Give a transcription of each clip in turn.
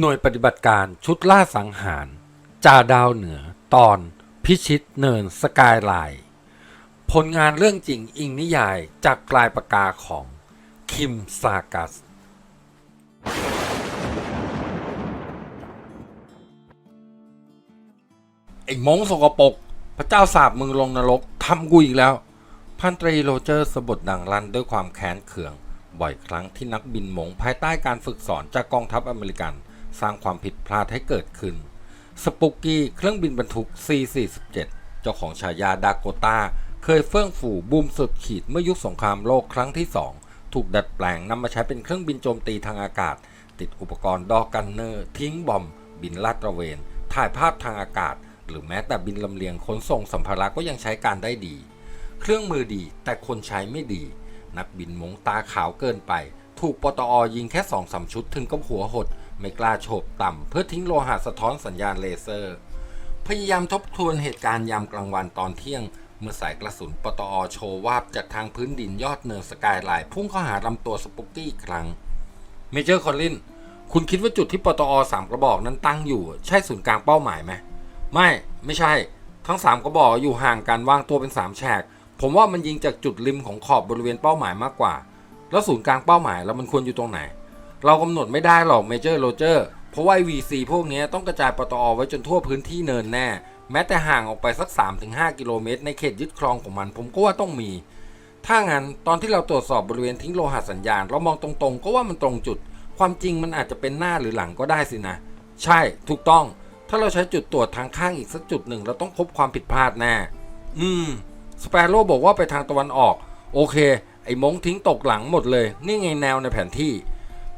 หน่วยปฏิบัติการชุดล่าสังหารจาดาวเหนือ ตอนพิชิตเนินสกายไลน์ผลงานเรื่องจริงอิงนิยายจากปลายปากกาของ คิมซากัส ไอ้มงสกปรกพระเจ้าสาบมึงลงนรกทำกูอีกแล้ว พันตรีโรเจอร์สะบดดังลันด้วยความแค้นเคือง บ่อยครั้งที่นักบินหมงภายใต้การฝึกสอนจากกองทัพอเมริกัน สร้างความผิดพลาดให้เกิดขึ้นสปุกกี้เครื่องบินบรรทุก C-47 เจ้าของฉายาดาโกตาเคยเฟื่องฟูบูมสุดขีดเมื่อยุคสงครามโลกครั้งที่ 2 ถูกดัดแปลงนำมาใช้เป็นเครื่องบินโจมตีทางอากาศ ติดอุปกรณ์ดอกันเนอร์ ทิ้งบอม บินลาดตระเวน ถ่ายภาพทางอากาศ หรือแม้แต่บินลำเลียงขนส่งสัมภาระก็ยังใช้การได้ดี เครื่องมือดีแต่คนใช้ไม่ดี นักบินมงตาขาวเกินไป ถูกปตอยิงแค่สองสาชุดถึงกับหัวหด ไม่กล้าโฉบต่ำเพื่อทิ้งโลหะสะท้อนสัญญาณเลเซอร์ พยายามทบทวนเหตุการณ์ยามกลางวันตอนเที่ยง เมื่อสายกระสุนปตอโชว์วาบจากทางพื้นดินยอดเนินสกายไลน์พุ่งเข้าหาลำตัวสปุกกี้ครั้งเมเจอร์คอลลินคุณคิดว่าจุดที่ปตอสามกระบอกนั้นตั้งอยู่ ใช่ศูนย์กลางเป้าหมายไหมไม่ไม่ใช่ ทั้งสามกระบอกอยู่ห่างกันวางตัวเป็นสามแฉกผมว่ามันยิงจากจุดริมของขอบบริเวณเป้าหมายมากกว่า แล้วศูนย์กลางเป้าหมายแล้วมันควรอยู่ตรงไหน เรากำหนดไม่ได้หรอกเมเจอร์โรเจอร์เพราะว่า VC พวกนี้ต้องกระจายปตอไว้จนทั่วพื้นที่เนินแน่ แม้แต่ห่างออกไปสัก 3-5 กิโลเมตร ในเขตยึดครองของมัน ผมก็ว่าต้องมี ถ้างั้นตอนที่เราตรวจสอบบริเวณทิ้งโลหะสัญญาณ เรามองตรงๆ ก็ว่ามันตรงจุด ความจริงมันอาจจะเป็นหน้าหรือหลังก็ได้สินะ ใช่ ถูกต้อง ถ้าเราใช้จุดตรวจทางข้างอีกสักจุดหนึ่งเราต้องพบความผิดพลาดแน่ อืม สเปโร่บอกว่าไปทางตะวันออก โอเค ไอ้มงทิ้งตกหลังหมดเลย นี่ไงแนวในแผนที่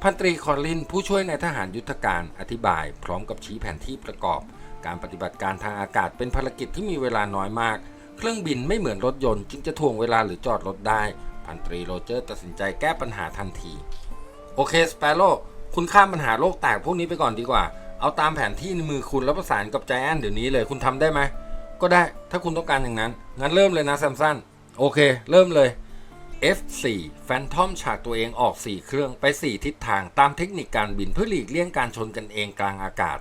พันตรีคอลลิน ผู้ช่วยในทหารยุทธการอธิบาย พร้อมกับชี้แผนที่ประกอบ การปฏิบัติการทางอากาศเป็นภารกิจที่มีเวลาน้อยมาก เครื่องบินไม่เหมือนรถยนต์จึงจะถ่วงเวลาหรือจอดรถได้ พันตรีโรเจอร์ตัดสินใจแก้ปัญหาทันที โอเคสเปโร่คุณข้ามปัญหาโลกแตกพวกนี้ไปก่อนดีกว่า เอาตามแผนที่ในมือคุณแล้วประสานกับใจแอนเดี๋ยวนี้เลยคุณทำได้ไหมก็ได้ถ้าคุณต้องการอย่างนั้น งั้นเริ่มเลยนะแซมสันโอเค เริ่มเลย F4 Phantom ฉากตัวเองออก 4 เครื่องไป 4 ทิศทางตามเทคนิคการบินเพื่อหลีกเลี่ยงการชนกันเองกลางอากาศ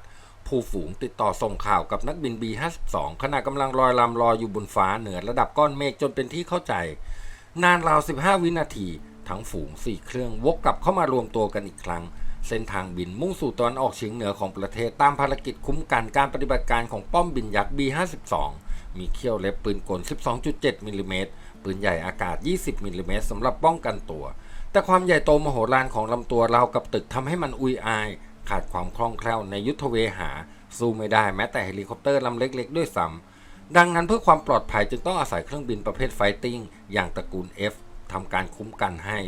ผู้ฝูงติดต่อส่งข่าวกับนักบิน B52 ขณะกำลังลอยลำลอยอยู่บนฟ้าเหนือระดับก้อนเมฆจนเป็นที่เข้าใจ นานราว 15 วินาที ทั้งฝูง 4 เครื่องวกกลับเข้ามารวมตัวกันอีกครั้ง เส้นทางบินมุ่งสู่ตะวันออกเฉียงเหนือของประเทศตามภารกิจคุ้มกันการปฏิบัติการของป้อมบินยักษ์ B52 มีเขี้ยวเล็บปืนกล 12.7มิลลิเมตร ปืนใหญ่อากาศ 20มิลลิเมตรสำหรับป้องกันตัว แต่ความใหญ่โตมโหฬารของลำตัวราวกับตึกทำให้มันอุยอาย ขาดความคล่องแคล่วในยุทธเวหา สู้ไม่ได้แม้แต่เฮลิคอปเตอร์ลำเล็กๆ ด้วยซ้ำดังนั้นเพื่อความปลอดภัยจึงต้องอาศัยเครื่องบินประเภทไฟติ้งอย่างตระกูล F ทำการคุ้มกันให้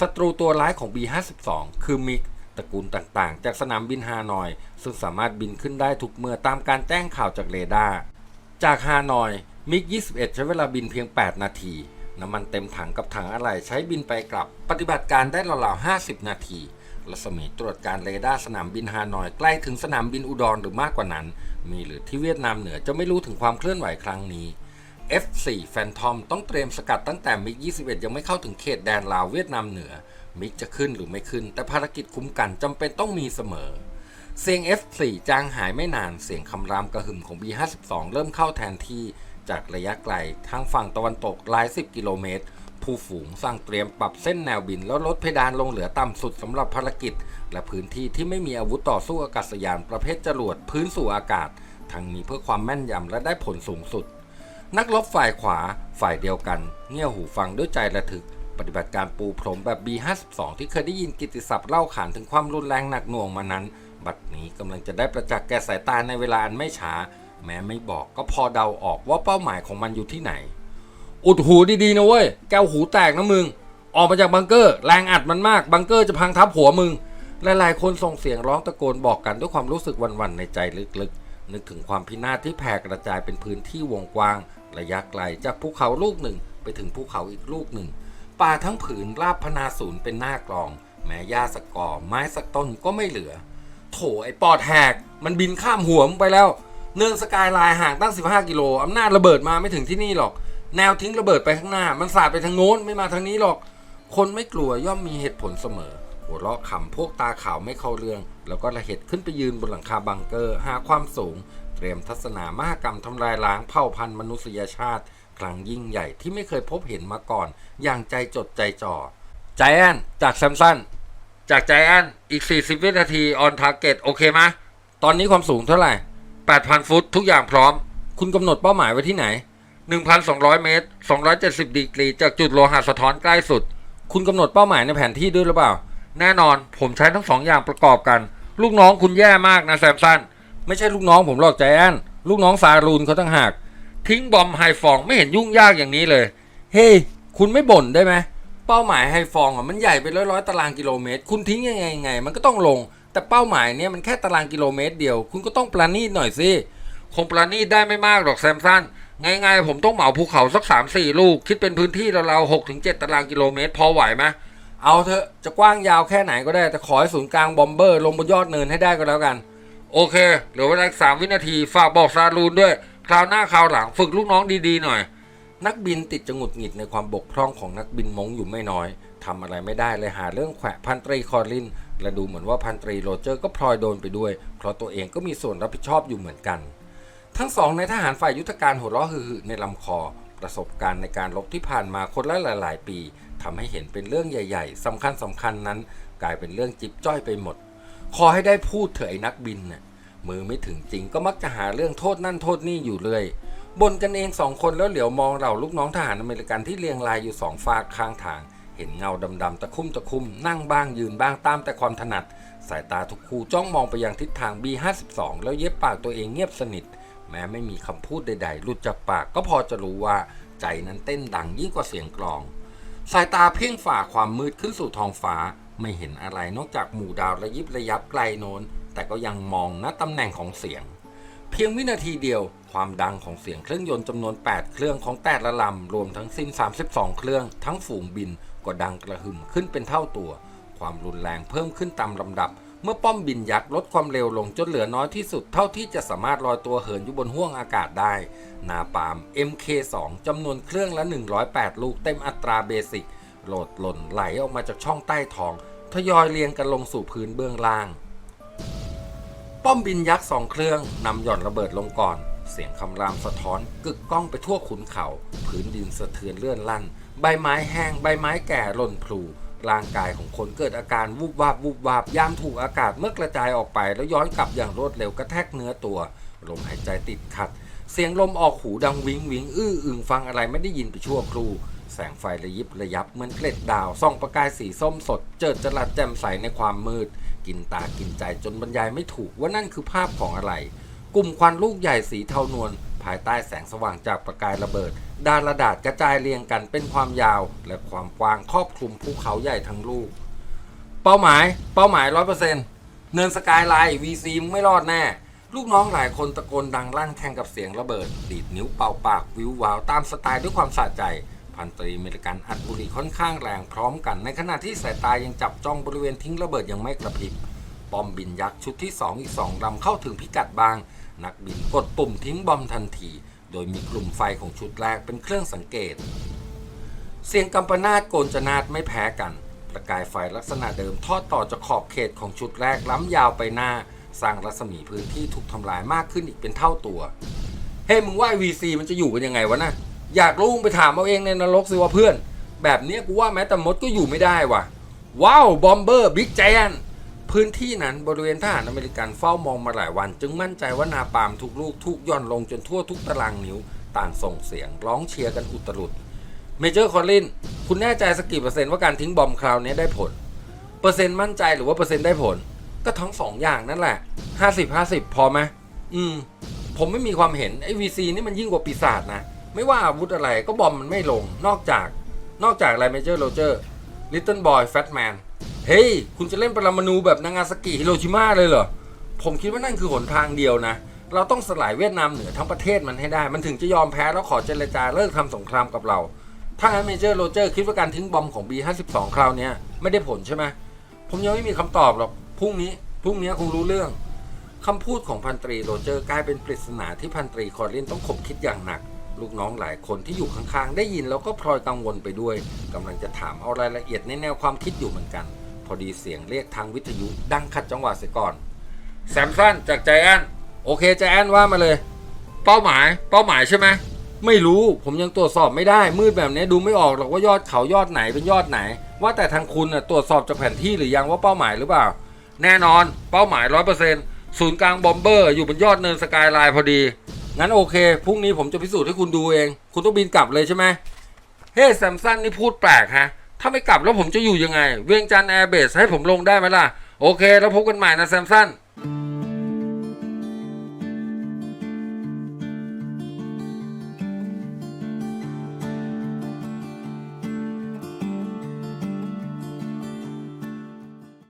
ศัตรูตัวร้ายของ B52 คือมิกตระกูลต่างๆ จากสนามบินฮานอย ซึ่งสามารถบินขึ้นได้ทุกเมื่อตามการแจ้งข่าวจากเรดาร์จากฮานอย มิก 21 ใช้เวลาบินเพียง 8 นาที น้ำมันเต็มถังกับถังอะไหล่ใช้บินไปกลับ ปฏิบัติการได้ราวๆ 50 นาที รัศมีตรวจการเรดาร์สนามบินฮานอยใกล้ถึงสนามบินอุดรหรือมากกว่านั้น มีหรือที่เวียดนามเหนือจะไม่รู้ถึงความเคลื่อนไหวครั้งนี้ F4 Phantom ต้องเตรียมสกัดตั้งแต่มิก 21 ยังไม่เข้าถึงเขตแดนลาวเวียดนามเหนือ มิกจะขึ้นหรือไม่ขึ้น แต่ภารกิจคุ้มกันจำเป็นต้องมีเสมอเสียง F4 จางหายไม่นาน เสียงคำรามกระหึ่มของ B52 เริ่มเข้าแทนที่ จากระยะไกลทางฝั่งตะวันตกหลายสิบกิโลเมตร ผู้ฝูงสั่งเตรียมปรับเส้นแนวบินแล้วลดเพดานลงเหลือต่ำสุดสำหรับภารกิจ และพื้นที่ที่ไม่มีอาวุธต่อสู้อากาศยานประเภทจรวดพื้นสู่อากาศ ทั้งนี้เพื่อความแม่นยำและได้ผลสูงสุด นักรบฝ่ายขวาฝ่ายเดียวกันเงี่ยหูฟังด้วยใจระทึกปฏิบัติการปูพรมแบบ B52 ที่เคยได้ยินกิตติศัพท์เล่าขานถึงความรุนแรงหนักหน่วงมานั้น บัดนี้กำลังจะได้ประจักษ์แก่สายตาในเวลาอันไม่ช้า แม้ไม่บอกก็พอเดาออกว่าเป้าหมายของมันอยู่ที่ไหน อุดหูดีๆนะเว้ย แก้วหูแตกนะมึง ออกมาจากบังเกอร์ แรงอัดมันมาก บังเกอร์จะพังทับหัวมึง หลายๆ คนส่งเสียงร้องตะโกนบอกกันด้วยความรู้สึกวันๆในใจลึกๆ นึกถึงความพินาศที่แผ่กระจายเป็นพื้นที่วงกว้าง ระยะไกลจากภูเขาลูกหนึ่ง ไปถึงภูเขาอีกลูกหนึ่ง ป่าทั้งผืนราบพนาศูนย์เป็นหน้ากลอง แม้หญ้าสักกอไม้สักต้นก็ไม่เหลือ โถไอปอดแหก มันบินข้ามหัวมึงไปแล้ว เนินสกายไลน์ห่างตั้ง 15 กิโลอำนาจระเบิดมาไม่ถึงที่นี่หรอก แนวทิ้งระเบิดไปข้างหน้า มันสาดไปทางโน้นไม่มาทางนี้หรอก คนไม่กลัวย่อมมีเหตุผลเสมอ หัวเราะขำพวกตาขาวไม่เข้าเรื่อง แล้วก็ระเหตุขึ้นไปยืนบนหลังคาบังเกอร์ หาความสูง เตรียมทัศนามหกรรมทำลายล้างเผ่าพันธุ์มนุษยชาติ ครั้งยิ่งใหญ่ที่ไม่เคยพบเห็นมาก่อน อย่างใจจดใจจ่อใจแอนจากแซมสันจากใจแอนอีก 40 วินาทีออนทาร์เก็ตโอเคไหมตอนนี้ความสูงเท่าไหร่ 8,000 ฟุต ทุกอย่างพร้อม คุณกำหนดเป้าหมายไว้ที่ไหน 1,200 เมตร 270 ดีกรี จากจุดโลหะสะท้อนใกล้สุด คุณกำหนดเป้าหมายในแผนที่ด้วยหรือเปล่า แน่นอนผมใช้ทั้งสองอย่างประกอบกัน ลูกน้องคุณแย่มากนะแซมสันไม่ใช่ลูกน้องผมหรอกใจแอนลูกน้องซารูนเขาตั้งหาก ทิ้งบอมไฮฟองไม่เห็นยุ่งยากอย่างนี้เลย เฮ้ยคุณไม่บ่นได้ไหมเป้าหมายไฮฟองอะมันใหญ่เป็นร้อยร้อยๆตารางกิโลเมตร คุณทิ้งยังไงยังไง มันก็ต้องลง แต่เป้าหมายเนี้ยมันแค่ตารางกิโลเมตรเดียว คุณก็ต้องปราณีตหน่อยสิคงปราณีตได้ไม่มากหรอกแซมสันง่ายๆ ผมต้องเหมาภูเขาสักสามสี่ลูก คิดเป็นพื้นที่ราวๆหกถึงเจ็ดตารางกิโลเมตร พอไหวไหมเอาเถอะจะกว้างยาวแค่ไหนก็ได้ แต่ขอให้ศูนย์กลางบอมเบอร์ลงบนยอดเนินให้ได้ก็แล้วกัน โอเคเหลือเวลาอีกสามวินาทีฝากบอกซาลูนด้วย คราวหน้าคราวหลังฝึกลูกน้องดีๆหน่อย นักบินติดจะหงุดหงิดในความบกพร่องของนักบินมงอยู่ไม่น้อยทำอะไรไม่ได้เลยหาเรื่องแขวะพันตรีคอริน และดูเหมือนว่าพันตรีโรเจอร์ก็พลอยโดนไปด้วย เพราะตัวเองก็มีส่วนรับผิดชอบอยู่เหมือนกัน ทั้งสองในทหารฝ่ายยุทธการหัวเราะหึ่ในลำคอ ประสบการณ์ในการรบที่ผ่านมาคนละหลาย ๆ ปีทำให้เห็นเป็นเรื่องใหญ่ ๆสำคัญสำคัญนั้น กลายเป็นเรื่องจิบจ้อยไปหมด ขอให้ได้พูดเถอะไอ้นักบินน่ะมือไม่ถึงจริงก็มักจะหาเรื่องโทษนั่นโทษนี่อยู่เรื่อยบ่นกันเองสองคนแล้วเหลียวมองเราลูกน้องทหารอเมริกันที่เรียงรายอยู่สองฝากข้างทาง เห็นเงาดำๆตะคุ่มตะคุ่มนั่งบ้างยืนบ้างตามแต่ความถนัด สายตาทุกคู่จ้องมองไปยังทิศทาง B52 แล้วเย็บปากตัวเองเงียบสนิท แม้ไม่มีคำพูดใดๆหลุดจากปากก็พอจะรู้ว่าใจนั้นเต้นดังยิ่งกว่าเสียงกลอง สายตาเพ่งฝ่าความมืดขึ้นสู่ท้องฟ้า ไม่เห็นอะไรนอกจากหมู่ดาวระยิบระยับไกลโน้น แต่ก็ยังมองณตำแหน่งของเสียง เพียงวินาทีเดียว ความดังของเสียงเครื่องยนต์จำนวน 8 เครื่องของแต่ละลำรวมทั้งสิ้น 32 เครื่อง ทั้งฝูงบิน ก็ดังกระหึ่มขึ้นเป็นเท่าตัว ความรุนแรงเพิ่มขึ้นตามลำดับ เมื่อป้อมบินยักษ์ลดความเร็วลงจนเหลือน้อยที่สุดเท่าที่จะสามารถลอยตัวเหินอยู่บนห้วงอากาศได้ นาปาล์ม MK2 จำนวนเครื่องละ 108 ลูกเต็มอัตราเบสิกโหลดหล่นไหลออกมาจากช่องใต้ท้อง ทยอยเรียงกันลงสู่พื้นเบื้องล่าง ป้อมบินยักษ์สองเครื่องนำหย่อนระเบิดลงก่อน เสียงคำรามสะท้อนกึกก้องไปทั่วขุนเขา พื้นดินสะเทือนเลื่อนลั่น ใบไม้แห้ง ใบไม้แก่หล่นพลูร่างกายของคนเกิดอาการวูบวาบวูบวาบยามถูกอากาศเมื่อกระจายออกไป แล้วย้อนกลับอย่างรวดเร็วกระแทกเนื้อตัวลมหายใจติดขัด เสียงลมออกหูดังวิงวิงอื้ออึงฟังอะไรไม่ได้ยินไปชั่วครู่ แสงไฟระยิบระยับเหมือนเกล็ดดาวส่องประกายสีส้มสด เจิดจรัสแจ่มใสในความมืด กินตากินใจจนบรรยายไม่ถูกว่านั่นคือภาพของอะไร กลุ่มควันลูกใหญ่สีเทานวล ภายใต้แสงสว่างจากประกายระเบิด ดาระดาษกระจายเรียงกันเป็นความยาว และความกว้างครอบคลุมภูเขาใหญ่ทั้งลูก เป้าหมาย เป้าหมายร้อยเปอร์เซ็นต์เนินสกายไลน์ VC มึงไม่รอดแน่ ลูกน้องหลายคนตะโกนดังลั่นแข่งกับเสียงระเบิด ดีดนิ้วเป่าปากวิววาวตามสไตล์ด้วยความสะใจพันตรีเมริกันอัดบุหรี่ค่อนข้างแรงพร้อมกัน ในขณะที่สายตายังจับจ้องบริเวณทิ้งระเบิดยังไม่กระพริบบอมบินยักษ์ชุดที่ 2 อีก2ลำเข้าถึงพิกัดบาง นักบินกดปุ่มทิ้งบอมทันที โดยมีกลุ่มไฟของชุดแรกเป็นเครื่องสังเกต เสียงกัมปนาตโกนจนาตไม่แพ้กัน ประกายไฟลักษณะเดิมทอดต่อจากขอบเขตของชุดแรกล้ำยาวไปหน้า สร้างรัศมีพื้นที่ถูกทำลายมากขึ้นอีกเป็นเท่าตัว เฮ้ยมึงว่า VC มันจะอยู่กันยังไงวะนะอยากรู้มึงไปถามเอาเองในนรกสิวะเพื่อน แบบเนี้ยกูว่าแม้แต่มดก็อยู่ไม่ได้ว่ะว้าวบอมเบอร์บิ๊กแจน พื้นที่นั้นบริเวณทหารอเมริกันเฝ้ามองมาหลายวัน จึงมั่นใจว่านาปามทุกลูกทุกย่อนลงจนทั่วทุกตารางนิ้ว ต่างส่งเสียง ร้องเชียร์กันอุตรุดเมเจอร์คอลลินคุณแน่ใจสักกี่เปอร์เซ็นต์ว่าการทิ้งบอมคราวนี้ได้ผล เปอร์เซ็นต์มั่นใจหรือว่าเปอร์เซ็นต์ได้ผล ก็ทั้งสองอย่างนั่นแหละ 50 50 พอไหมอืม ผมไม่มีความเห็นไอ้วีซีนี่มันยิ่งกว่าปีศาจนะ ไม่ว่าอาวุธอะไรก็บอมมันไม่ลง นอกจาก นอกจากอะไรเมเจอร์โรเจอร์ลิตเติ้ลบอยแฟตแมน เฮ้ย คุณจะเล่นปรมาณูแบบนางาซากิฮิโรชิมาเลยเหรอ ผมคิดว่านั่นคือหนทางเดียวนะ เราต้องสลายเวียดนามเหนือทั้งประเทศมันให้ได้ มันถึงจะยอมแพ้แล้วขอเจรจาเลิกทำสงครามกับเรา ถ้างั้นเมเจอร์โรเจอร์คิดว่าการทิ้งบอมของ B52 คราวนี้ไม่ได้ผลใช่ไหม ผมยังไม่มีคำตอบหรอก พรุ่งนี้ พรุ่งนี้คงรู้เรื่องคำพูดของพันตรีโรเจอร์กลายเป็นปริศนาที่พันตรีคอร์ลินต้องขบคิดอย่างหนัก ลูกน้องหลายคนที่อยู่ข้างๆ ได้ยินแล้วก็พลอยกังวลไปด้วยกำลังจะถามเอารายละเอียดในแนวความคิดอยู่เหมือนกัน พอดีเสียงเรียกทางวิทยุดังขัดจังหวะเสียก่อนแซมสันจากใจแอนโอเคใจแอนว่ามาเลย เป้าหมาย เป้าหมายใช่ไหมไม่รู้ผมยังตรวจสอบไม่ได้ มืดแบบนี้ดูไม่ออกหรอกว่ายอดเขายอดไหนเป็นยอดไหน ว่าแต่ทางคุณน่ะตรวจสอบจากแผนที่หรือยังว่าเป้าหมายหรือเปล่า แน่นอนเป้าหมายร้อยเปอร์เซ็นต์ศูนย์กลางบอมเบอร์อยู่บนยอดเนินสกายไลน์พอดี งั้นโอเคพรุ่งนี้ผมจะพิสูจน์ให้คุณดูเอง คุณต้องบินกลับเลยใช่ไหมเฮ้แซมสันนี่พูดแปลกฮะ ถ้าไม่กลับแล้วผมจะอยู่ยังไง เวียงจันทร์แอร์เบสให้ผมลงได้ไหมล่ะ โอเค แล้วพบกันใหม่นะแซมสัน